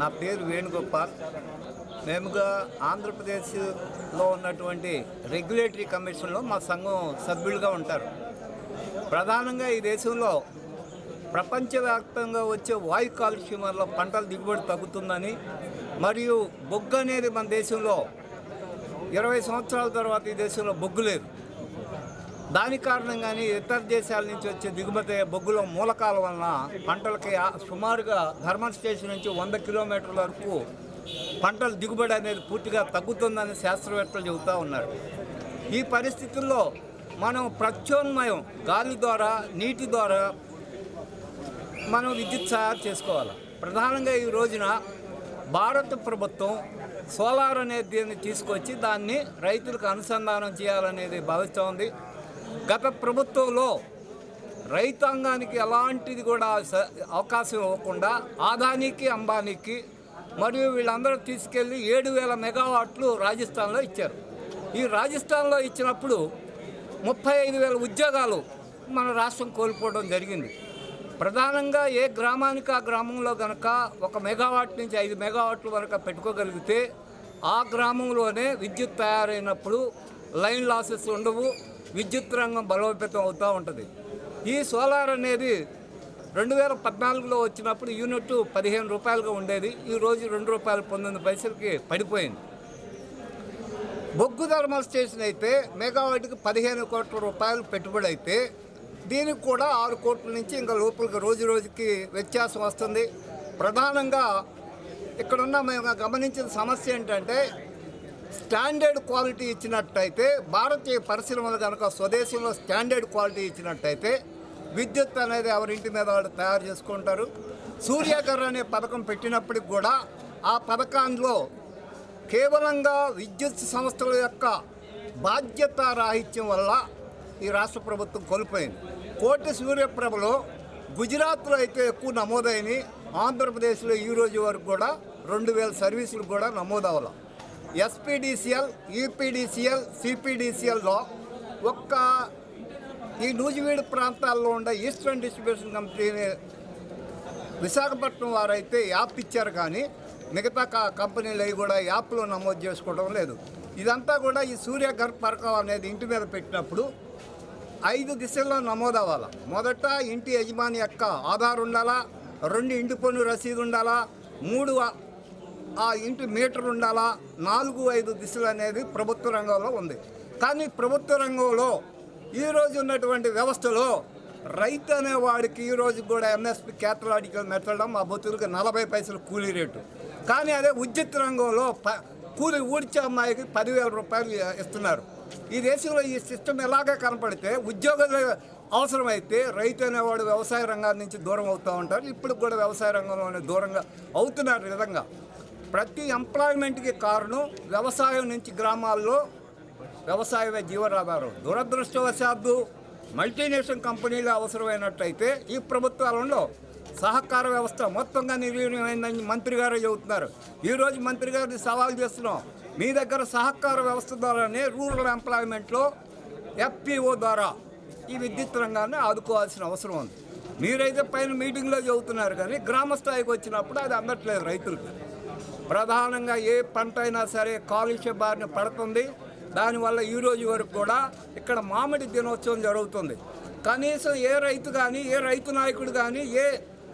నా పేరు వేణుగోపాల్. మేముగా ఆంధ్రప్రదేశ్లో ఉన్నటువంటి రెగ్యులేటరీ కమిషన్లో మా సంఘం సభ్యులుగా ఉంటారు. ప్రధానంగా ఈ దేశంలో ప్రపంచవ్యాప్తంగా వచ్చే వాయు కాలుష్యం వల్ల పంటల దిగుబడి తగ్గుతుందని మరియు బొగ్గు అనేది మన దేశంలో ఇరవై సంవత్సరాల తర్వాత ఈ దేశంలో బొగ్గు లేదు. దాని కారణంగానే ఇతర దేశాల నుంచి వచ్చే దిగుమతి బొగ్గుల మూలకాల వలన పంటలకి సుమారుగా ధర్మల్ స్టేషన్ నుంచి వంద కిలోమీటర్ల వరకు పంటల దిగుబడి అనేది పూర్తిగా తగ్గుతుందని శాస్త్రవేత్తలు చెబుతూ ఉన్నారు. ఈ పరిస్థితుల్లో మనం ప్రత్యామ్నాయం గాలి ద్వారా నీటి ద్వారా మనం విద్యుత్ తయారు చేసుకోవాలి. ప్రధానంగా ఈ రోజున భారత ప్రభుత్వం సోలార్ అనే దీన్ని తీసుకొచ్చి దాన్ని రైతులకు అనుసంధానం చేయాలనేది భావిస్తోంది గత ప్రభుత్వంలో రైతాంగానికి ఎలాంటిది కూడా స- అవకాశం ఇవ్వకుండా ఆదానికి అంబానీకి మరియు వీళ్ళందరూ తీసుకెళ్ళి ఏడు వేల మెగావాట్లు రాజస్థాన్లో ఇచ్చారు. ఈ రాజస్థాన్లో ఇచ్చినప్పుడు ముప్పై ఐదు వేల ఉద్యోగాలు మన రాష్ట్రం కోల్పోవడం జరిగింది. ప్రధానంగా ఏ గ్రామానికి ఆ గ్రామంలో కనుక ఒక మెగావాట్ నుంచి ఐదు మెగావాట్లు కనుక పెట్టుకోగలిగితే ఆ గ్రామంలోనే విద్యుత్ తయారైనప్పుడు లైన్ లాసెస్ ఉండవు విద్యుత్ రంగం బలోపేతం అవుతూ ఉంటుంది. ఈ సోలార్ అనేది రెండు వేల పద్నాలుగులో వచ్చినప్పుడు యూనిట్ పదిహేను రూపాయలుగా ఉండేది. ఈ రోజు రెండు రూపాయలు పంతొమ్మిది పైసలకి పడిపోయింది. బొగ్గు థర్మల్ స్టేషన్ అయితే మెగావాట్కి పదిహేను కోట్ల రూపాయలు పెట్టుబడి అయితే దీనికి కూడా ఆరు కోట్ల నుంచి ఇంకా లోపలికి రోజు రోజుకి వ్యత్యాసం వస్తుంది. ప్రధానంగా ఇక్కడున్న మేము గమనించిన సమస్య ఏంటంటే స్టాండర్డ్ క్వాలిటీ ఇచ్చినట్టయితే భారతీయ పరిశ్రమలు కనుక స్వదేశంలో స్టాండర్డ్ క్వాలిటీ ఇచ్చినట్టయితే విద్యుత్ అనేది ఎవరింటి మీద వాళ్ళు తయారు చేసుకుంటారు. సూర్యకర్ అనే పథకం పెట్టినప్పటికి కూడా ఆ పథకంలో కేవలంగా విద్యుత్ సంస్థల యొక్క బాధ్యత రాహిత్యం వల్ల ఈ రాష్ట్ర ప్రభుత్వం కోల్పోయింది. కోటి సూర్యప్రభలో గుజరాత్లో అయితే ఎక్కువ నమోదైనవి ఆంధ్రప్రదేశ్లో ఈ రోజు వరకు కూడా రెండు వేల సర్వీసులు కూడా నమోదవ్వాలి. ఎస్పీడీసీఎల్ ఈపీడీసీఎల్ సిపిడీసీఎల్లో ఒక్క ఈ నూజివీడు ప్రాంతాల్లో ఉండే ఈస్టర్న్ డిస్ట్రిబ్యూషన్ కంపెనీ విశాఖపట్నం వారైతే యాప్ ఇచ్చారు కానీ మిగతా కంపెనీలు అవి కూడా యాప్లో నమోదు చేసుకోవడం లేదు. ఇదంతా కూడా ఈ సూర్యఘర్ పరకం పథకం అనేది ఇంటి మీద పెట్టినప్పుడు ఐదు దిశల్లో నమోదు అవ్వాలి మొదట ఇంటి యజమాని యొక్క ఆధార్ ఉండాలా? రెండు ఇంటి పన్ను రసీదు ఉండాలా? మూడు ఆ- ఇంటి మీటర్ ఉండాలా? నాలుగు ఐదు దిశలు అనేది ప్రభుత్వ రంగంలో ఉంది. కానీ ప్రభుత్వ రంగంలో ఈ రోజు ఉన్నటువంటి వ్యవస్థలో రైతు అనేవాడికి ఈ రోజు కూడా ఎంఎస్పి క్యాటలాజికల్ మెట్టడం మా బొత్తులకు నలభై పైసలు కూలీ రేటు. కానీ అదే ఉద్యుత్ రంగంలో ప కూలి ఊడ్చే అమ్మాయికి పదివేల రూపాయలు ఇస్తున్నారు. ఈ దేశంలో ఈ సిస్టమ్ ఎలాగే కనపడితే ఉద్యోగాలు అవసరమైతే రైతు అనేవాడు వ్యవసాయ రంగాల నుంచి దూరం అవుతూ ఉంటారు. ఇప్పుడు కూడా వ్యవసాయ రంగంలోనే దూరంగా అవుతున్నారు విధంగా. ప్రతి ఎంప్లాయ్మెంట్కి కారణం వ్యవసాయం నుంచి గ్రామాల్లో వ్యవసాయమే జీవనాధారం. దురదృష్టవశాత్తు మల్టీనేషనల్ కంపెనీలు అవసరమైనట్టయితే ఈ ప్రభుత్వాలలో సహకార వ్యవస్థ మొత్తంగా నిర్వీర్యమైందని మంత్రి గారు చెబుతున్నారు. ఈరోజు మంత్రి గారిని సవాల్ చేస్తున్నాం. మీ దగ్గర సహకార వ్యవస్థ ద్వారానే రూరల్ ఎంప్లాయ్మెంట్లో ఎఫ్పిఓ ద్వారా ఈ విద్యుత్ రంగాన్ని ఆదుకోవాల్సిన అవసరం ఉంది. మీరైతే పైన మీటింగ్లో చెబుతున్నారు కానీ గ్రామ స్థాయికి వచ్చినప్పుడు అది అందట్లేదు రైతులకు. ప్రధానంగా ఏ పంట అయినా సరే కాలుష్య బారిన పడుతుంది. దానివల్ల ఈ రోజు వరకు కూడా ఇక్కడ మామిడి దినోత్సవం జరుగుతుంది. కనీసం ఏ రైతు కానీ ఏ రైతు నాయకుడు కానీ ఏ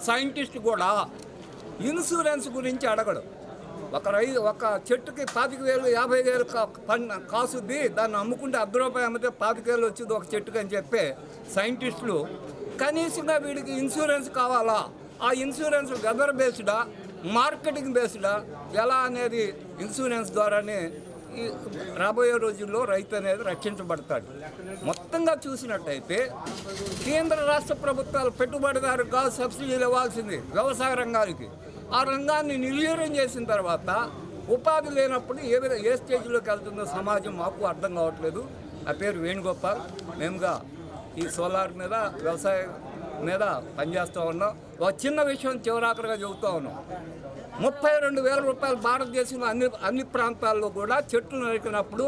సైంటిస్ట్ కూడా ఇన్సూరెన్స్ గురించి అడగడు. ఒక రై ఒక చెట్టుకి పాతిక వేలు యాభై వేలు పన్ను కాసుద్ది దాన్ని అమ్ముకుంటే అర్ధ రూపాయలు అమ్మితే పాతిక వేలు వచ్చింది ఒక చెట్టుకి అని చెప్పే సైంటిస్టులు. కనీసంగా వీడికి ఇన్సూరెన్స్ కావాలా? ఆ ఇన్సూరెన్స్ వెదర్ బేస్డా? మార్కెటింగ్ బేస్డా ఎలా అనేది ఇన్సూరెన్స్ ద్వారానే ఈ రాబోయే రోజుల్లో రైతు అనేది రక్షించబడతాడు. మొత్తంగా చూసినట్టయితే కేంద్ర రాష్ట్ర ప్రభుత్వాలు పెట్టుబడిదారుగా సబ్సిడీలు ఇవ్వాల్సింది వ్యవసాయ రంగానికి. ఆ రంగాన్ని నిర్వీర్యం చేసిన తర్వాత ఉపాధి లేనప్పుడు ఏ విధంగా ఏ స్టేజ్లోకి వెళ్తుందో సమాజం మాకు అర్థం కావట్లేదు. ఆ పేరు వేణుగోపాల్. మేముగా ఈ సోలార్ మీద వ్యవసాయం మీద పనిచేస్తూ ఉన్నాం. ఒక చిన్న విషయం చివరాఖరిగా చెబుతూ ఉన్నాం. ముప్పై రెండు వేల రూపాయలు భారతదేశంలో అన్ని అన్ని ప్రాంతాల్లో కూడా చెట్లు నరికినప్పుడు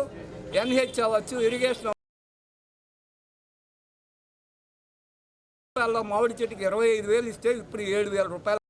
ఎన్హెచ్ అవ్వచ్చు ఇరిగేషన్ మామిడి చెట్టుకి ఇరవై ఐదు వేలు ఇస్తే ఇప్పుడు ఏడు వేల రూపాయలు